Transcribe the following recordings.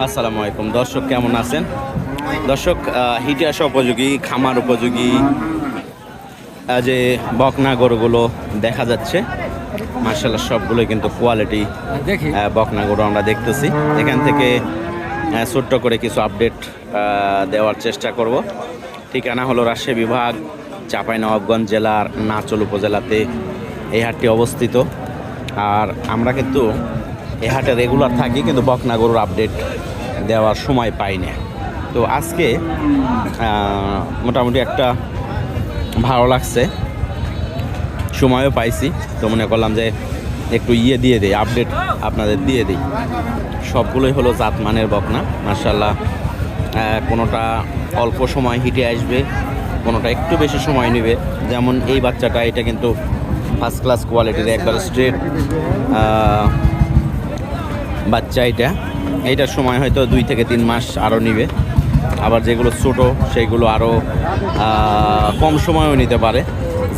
আসসালামু আলাইকুম। দর্শক কেমন আছেন? দর্শক হিটে আসা উপযোগী খামার উপযোগী যে বকনা গরুগুলো দেখা যাচ্ছে মার্শাল্লাহ সবগুলোই কিন্তু কোয়ালিটি দেখি। বকনা গরু আমরা দেখতেছি। এখান থেকে ছোট্ট করে কিছু আপডেট দেওয়ার চেষ্টা করব। ঠিকানা হলো রাজশাহী বিভাগ চাঁপাইনবাবগঞ্জ জেলার নাচল উপজেলাতে এই হাটটি অবস্থিত। আর আমরা কিন্তু এই হাটে রেগুলার থাকি, কিন্তু বকনা গরুর আপডেট দেওয়ার সময় পাই না। তো আজকে মোটামুটি একটা ভালো লাগছে। সময়ও পাইছি, তো মনে করলাম যে একটু ইয়ে দিয়ে দিই আপডেট আপনাদের দিয়ে দিই। সবগুলোই হলো জাতমানের বকনা মার্শাল্লাহ কোনোটা অল্প সময় হিটে আসবে, কোনোটা একটু বেশি সময় নেবে। যেমন এই বাচ্চাটা, এটা কিন্তু ফার্স্ট ক্লাস কোয়ালিটির একবার স্ট্রেট বাচ্চা এটা। এইটার সময় হয়তো দুই থেকে তিন মাস আরও নিবে। আবার যেগুলো ছোটো সেইগুলো আরও কম সময়ও নিতে পারে।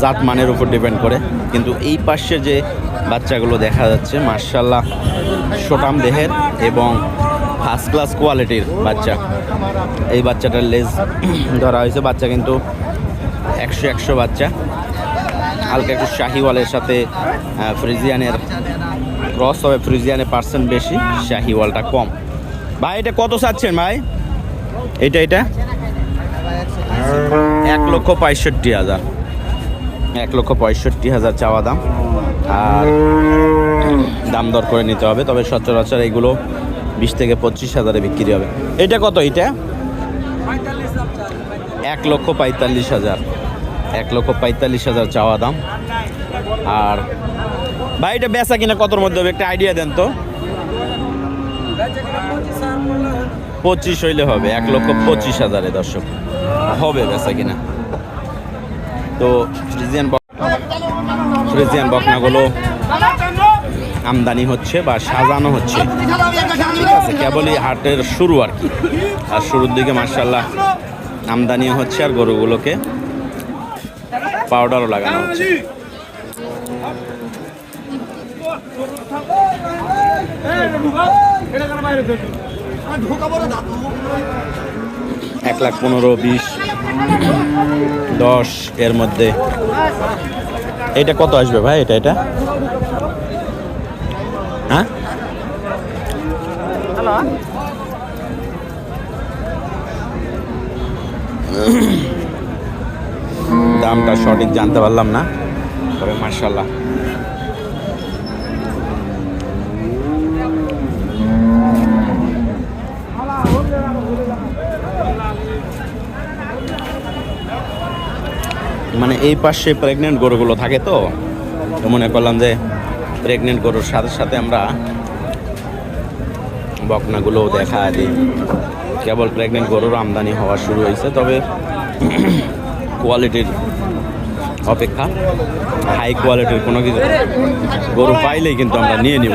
জাত মানের উপর ডিপেন্ড করে। কিন্তু এই পাশে যে বাচ্চাগুলো দেখা যাচ্ছে মার্শাল্লাহ সোটাম দেহের এবং ফার্স্ট ক্লাস কোয়ালিটির বাচ্চা। এই বাচ্চাটার লেজ ধরা হয়েছে। বাচ্চা কিন্তু একশো একশো বাচ্চা। হালকা একটু শাহিওয়ালের সাথে ফ্রিজিয়ানের ক্রস হবে ফ্রিজিয়ানে পার্সেন্ট বেশি শাহিওয়ালটা কম। ভাই, এটা কত চাচ্ছেন ভাই? এটা এটা? এক লক্ষ পঁয়ষট্টি হাজার। এক লক্ষ পঁয়ষট্টি হাজার চাওয়া দাম। আর দাম দর করে নিতে হবে, তবে সচরাচর এগুলো বিশ থেকে পঁচিশ হাজারে বিক্রি হবে। এটা কত এটা? এক লক্ষ পঁয়তাল্লিশ হাজার। এক লক্ষ পঁয়তাল্লিশ হাজার চাওয়া দাম। আর ভাই, এটা বেচা কিনা কতর মধ্যে হবে? একটা আইডিয়া দেন তো। পঁচিশ হইলে হবে, এক লক্ষ পঁচিশ হাজারে দর্শক। হবে বেচা কিনা। তো ফ্রিজিয়ান ফ্রিজিয়ান বকনাগুলো আমদানি হচ্ছে বা সাজানো হচ্ছে। ঠিক আছে, কেবলই হাটের শুরু আর কি। আর শুরুর দিকে মার্শাল্লাহ আমদানি হচ্ছে আর গরুগুলোকে পাউডারও লাগানো হচ্ছে। এক লাখ পনেরো, বিশ, দশ এর মধ্যে। এটা কত আসবে ভাই? এটা এটা? হ্যাঁ? দামটা সঠিক জানতে পারলাম না, তবে মার্শাল্লাহ মানে এই পাশে প্রেগনেন্ট গরুগুলো থাকে তো তো মনে করলাম যে প্রেগনেন্ট গরুর সাথে সাথে আমরা বকনাগুলো দেখা দিই। কেবল প্রেগনেন্ট গরুর আমদানি হওয়া শুরু হয়েছে, তবে কোয়ালিটির অপেক্ষা হাই কোয়ালিটির কোনো কিছু গরু পাইলেই কিন্তু আমরা নিয়ে নিব।